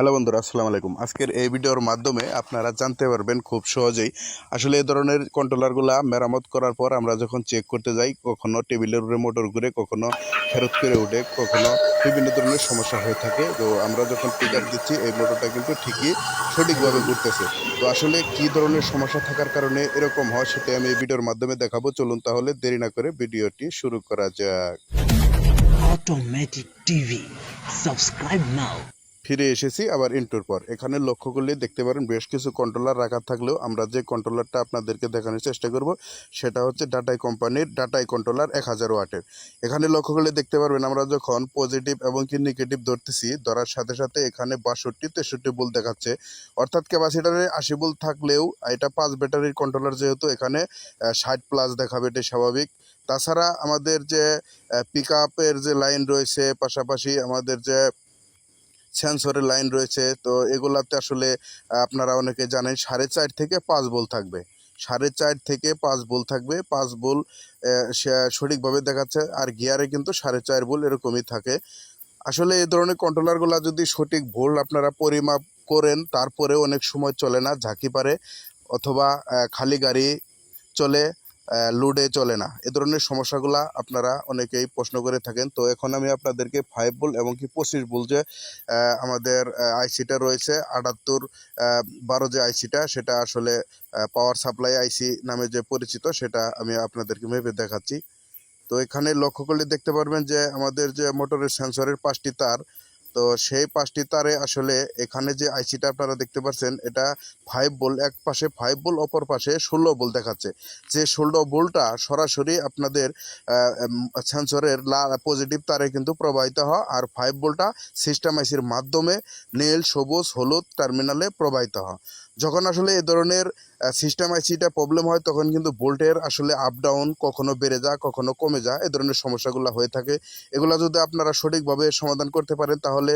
Hello বন্ধুরা, আসসালামু আলাইকুম। আজকের এই ভিডিওর মাধ্যমে আপনারা জানতে পারবেন খুব সহজেই আসলে এই ধরনের কন্ট্রোলারগুলা মেরামত করার পর আমরা যখন চেক করতে যাই, কখনো টেবিলের উপরে মোটর ঘুরে, কখনো ফেরত করে উঠে, কখনো বিভিন্ন ধরনের সমস্যা হয়ে থাকে। তো আমরা যখন পিক দিচ্ছি, এই মোটরটা কিন্তু ঠিকই সঠিকভাবে ঘুরতেছে। তো আসলে কি ধরনের সমস্যা থাকার কারণে এরকম হয় সেটা আমি এই ভিডিওর মাধ্যমে দেখাবো। চলুন তাহলে দেরি না করে ভিডিওটি শুরু করা যাক। Automatic TV subscribe now. ফিরে এসেছি আবার ইন্টুর পর। এখানে লক্ষ্য করলে দেখতে পারেন বেশ কিছু কন্ট্রোলার রাখা থাকলেও আমরা যে কন্ট্রোলারটা আপনাদেরকে দেখানোর চেষ্টা করব, সেটা হচ্ছে ডাটাই কোম্পানির ডাটাই কন্ট্রোলার এক হাজার ওয়াটের। এখানে লক্ষ্য করলে দেখতে পারবেন আমরা যখন পজিটিভ এবং কি নেগেটিভ ধরতেছি, ধরার সাথে সাথে এখানে বাষট্টি, তেষট্টি বুল দেখাচ্ছে। অর্থাৎ ক্যাপাসিটারে আশি বুল থাকলেও এটা পাঁচ ব্যাটারির কন্ট্রোলার যেহেতু, এখানে ষাট প্লাস দেখাবে এটা স্বাভাবিক। তাছাড়া আমাদের যে পিক যে লাইন রয়েছে, পাশাপাশি আমাদের যে সেন্সরের লাইন রয়েছে। তো এগুলাতে আসলে আপনারা অনেকে জানেন সাড়ে চার থেকে পাঁচ বোল থাকবে। সাড়ে চার থেকে পাঁচ বোল থাকবে। পাঁচ বোল সঠিকভাবে দেখাচ্ছে। আর গিয়ারে কিন্তু সাড়ে চার বোল এরকমই থাকে। আসলে এই ধরনের কন্ট্রোলারগুলো যদি সঠিক ভুল আপনারা পরিমাপ করেন তারপরে অনেক সময় চলে না, ঝাঁকি পারে। অথবা খালি গাড়ি চলে লোডে চলে না। এ ধরনের সমস্যাগুলা আপনারা অনেকেই প্রশ্ন করে থাকেন। তো এখন আমি আপনাদেরকে ফাইভ বুল এবং কি পঁচিশ বুল যে আমাদের আইসিটা রয়েছে, আটাত্তর বারো যে আইসিটা সেটা আসলে পাওয়ার সাপ্লাই আইসি নামে যে পরিচিত, সেটা আমি আপনাদেরকে ভেবে দেখাচ্ছি। তো এখানে লক্ষ্য করলে দেখতে পারবেন যে, আমাদের যে মোটরের সেন্সরের পাঁচটি তার তো সেই পাঁচটি তারে আসলে এখানে যে আইসিটা আপনারা দেখতে পাচ্ছেন, এটা ফাইভ বোল এক পাশে ফাইভ বোল অপর পাশে ষোলো বোল দেখাচ্ছে। যে ষোলো বোলটা সরাসরি আপনাদের সেন্সরের পজিটিভ তারে কিন্তু প্রবাহিত হয় আর ফাইভ বোলটা সিস্টেম আইসির মাধ্যমে নীল, সবুজ, হলুদ টার্মিনালে প্রবাহিত হয়। যখন আসলে এ ধরনের সিস্টেম আইসিটা প্রবলেম হয়, তখন কিন্তু ভোল্টের আসলে আপ ডাউন কখনো বেড়ে যায়, কখনো কমে যায়, এ ধরনের সমস্যাগুলো হয়ে থাকে। এগুলো যদি আপনারা সঠিকভাবে সমাধান করতে পারেন, তাহলে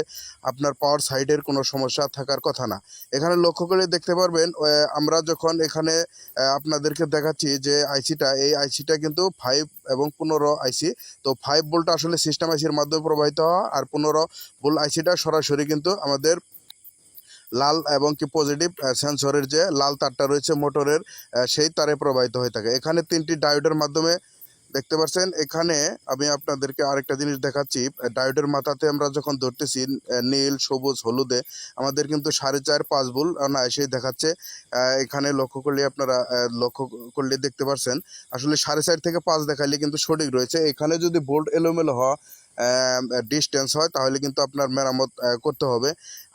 আপনার পাওয়ার সাইডের কোনো সমস্যা থাকার কথা না। এখানে লক্ষ্য করে দেখতে পারবেন আমরা যখন এখানে আপনাদেরকে দেখাচ্ছি যে আইসিটা এই আইসিটা কিন্তু ফাইভ এবং পনেরো আইসি তো ফাইভ ভোল্টটা আসলে সিস্টেম আইসির মাধ্যমে প্রবাহিত হওয়া, আর পনেরো ভোল্ট আইসিটা সরাসরি কিন্তু আমাদের লাল এবং কি পজিটিভ সেন্সরের যে লাল তারটা রয়েছে মোটরের সেই তারে প্রবাহিত হয়ে থাকে। এখানে তিনটি ডায়োডের মাধ্যমে দেখতে পাচ্ছেন। এখানে আমি আপনাদেরকে আরেকটা জিনিস দেখাচ্ছি। ডায়োডের মাথাতে আমরা যখন ধরতেছি নীল, সবুজ, হলুদে, আমাদের কিন্তু সাড়ে চার, পাঁচ বুল না এসেই দেখাচ্ছে। এখানে লক্ষ্য করলে আপনারা লক্ষ্য করলে দেখতে পাচ্ছেন আসলে সাড়ে চার থেকে পাঁচ দেখাইলে কিন্তু সঠিক রয়েছে। এখানে যদি ভোল্ট এলোমেলো হয় ডিস্টেন্স হয়, তাহলে কিন্তু আপনার মেরামত করতে হবে।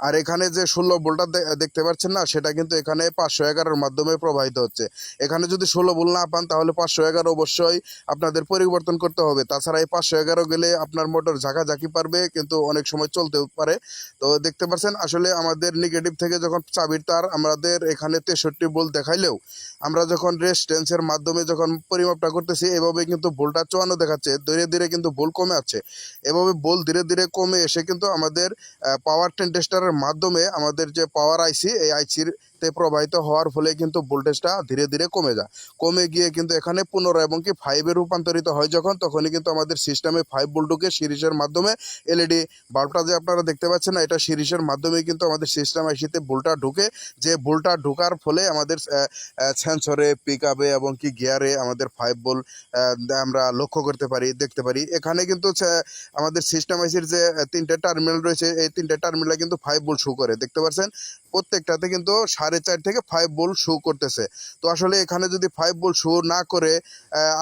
আর এখানে যে ষোলো বোল্টটা দেখতে পাচ্ছেন না, সেটা কিন্তু এখানে পাঁচশো এগারোর মাধ্যমে প্রবাহিত হচ্ছে। এখানে যদি ষোলো বোল না পান, তাহলে পাঁচশো এগারো অবশ্যই আপনাদের পরিবর্তন করতে হবে। তাছাড়া এই পাঁচশো এগারো গেলে আপনার মোটর ঝাঁকাঝাঁকি পারবে, কিন্তু অনেক সময় চলতেও পারে। তো দেখতে পাচ্ছেন, আসলে আমাদের নেগেটিভ থেকে যখন চাবির তার আমাদের এখানে তেষট্টি বোল দেখাইলেও, আমরা যখন রেস্টেন্সের মাধ্যমে যখন পরিমাপটা করতেছি, এভাবে কিন্তু বোলটা চুয়ান্ন দেখাচ্ছে। ধীরে ধীরে কিন্তু বোল কমে আছে এভাবে বল ধীরে ধীরে কমে এসে কিন্তু আমাদের পাওয়ার টেন টেস্টারের মাধ্যমে আমাদের যে পাওয়ার আইসি এই আইসির তে প্রবাহিত হওয়ার ফলে কিন্তু ভোল্টেজটা ধীরে ধীরে কমে যায়। কমে গিয়ে কিন্তু এখানে পুনরায় এবং কি ফাইভে রূপান্তরিত হয় যখন, তখনই কিন্তু আমাদের সিস্টেমে ফাইভ ভোল্টকে সিরিজের মাধ্যমে এলইডি বাল্বটা যে আপনারা দেখতে পাচ্ছেন না, এটা সিরিজের মাধ্যমে কিন্তু আমাদের সিস্টেম আইসিতে ভোল্টটা ঢুকে। যে ভোল্টটা ঢোকার ফলে আমাদের সেন্সরে পিক আপে এবং কি গিয়ারে আমাদের ফাইভ ভোল্ট আমরা লক্ষ্য করতে পারি, দেখতে পারি। এখানে কিন্তু আমাদের সিস্টেম আইসির যে তিনটে টার্মিনাল রয়েছে, এই তিনটে টার্মিনাল কিন্তু ফাইভ ভোল্ট শো করে, দেখতে পাচ্ছেন প্রত্যেকটাতে কিন্তু সাড়ে চার থেকে ফাইভ ভোল্ট শো করতেছে। তো আসলে এখানে যদি ফাইভ ভোল্ট শো না করে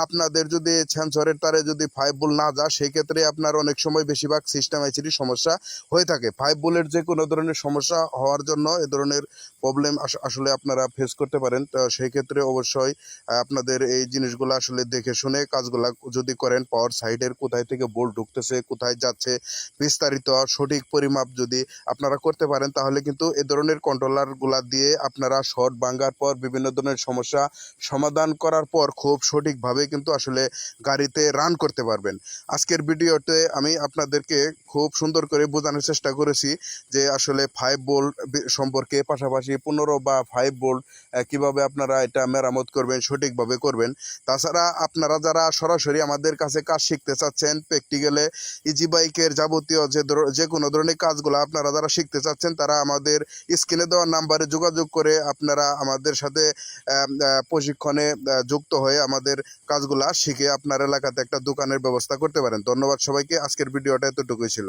আপনাদের যদি সেন্সরের তারে যদি ফাইভ ভোল্ট না যায় সেই ক্ষেত্রে আপনার অনেক সময় বেশিরভাগ সিস্টেম আইসির সমস্যা হয়ে থাকে। ফাইভ ভোল্টের যে কোনো ধরনের সমস্যা হওয়ার জন্য এ ধরনের প্রবলেম আসলে আপনারা ফেস করতে পারেন। তো সেই ক্ষেত্রে অবশ্যই আপনাদের এই জিনিসগুলো আসলে দেখে শুনে কাজগুলা যদি করেন পাওয়ার সাইডের কোথায় থেকে বোল্ট ঢুকতেছে, কোথায় যাচ্ছে, বিস্তারিত সঠিক পরিমাপ যদি আপনারা করতে পারেন, তাহলে কিন্তু এ ধরনের ধরনের কন্ট্রোলারগুলা দিয়ে আপনারা শর্ট ভাঙ্গার পর বিভিন্ন ধরনের সমস্যা সমাধান করার পর খুব সঠিকভাবে কিন্তু আসলে গাড়িতে রান করতে পারবেন। আজকের ভিডিওতে আমি আপনাদেরকে খুব সুন্দর করে বোঝানোর চেষ্টা করেছি যে আসলে ফাইভ বোল্ট সম্পর্কে পাশাপাশি পনেরো বা ফাইভ বোল্ট কীভাবে আপনারা এটা মেরামত করবেন, সঠিকভাবে করবেন। তাছাড়া আপনারা যারা সরাসরি আমাদের কাছে কাজ শিখতে চাচ্ছেন প্র্যাকটিক্যালে ইজি বাইকের যাবতীয় যে যে কোনো ধরনের কাজগুলো আপনারা যারা শিখতে চাচ্ছেন, তারা আমাদের স্ক্রিনে দেওয়া নাম্বারে যোগাযোগ করে আপনারা আমাদের সাথে প্রশিক্ষণে যুক্ত হয়ে আমাদের কাজগুলা শিখে আপনার এলাকাতে একটা দোকানের ব্যবস্থা করতে পারেন। ধন্যবাদ সবাইকে। আজকের ভিডিওটা এতটুকুই ছিল।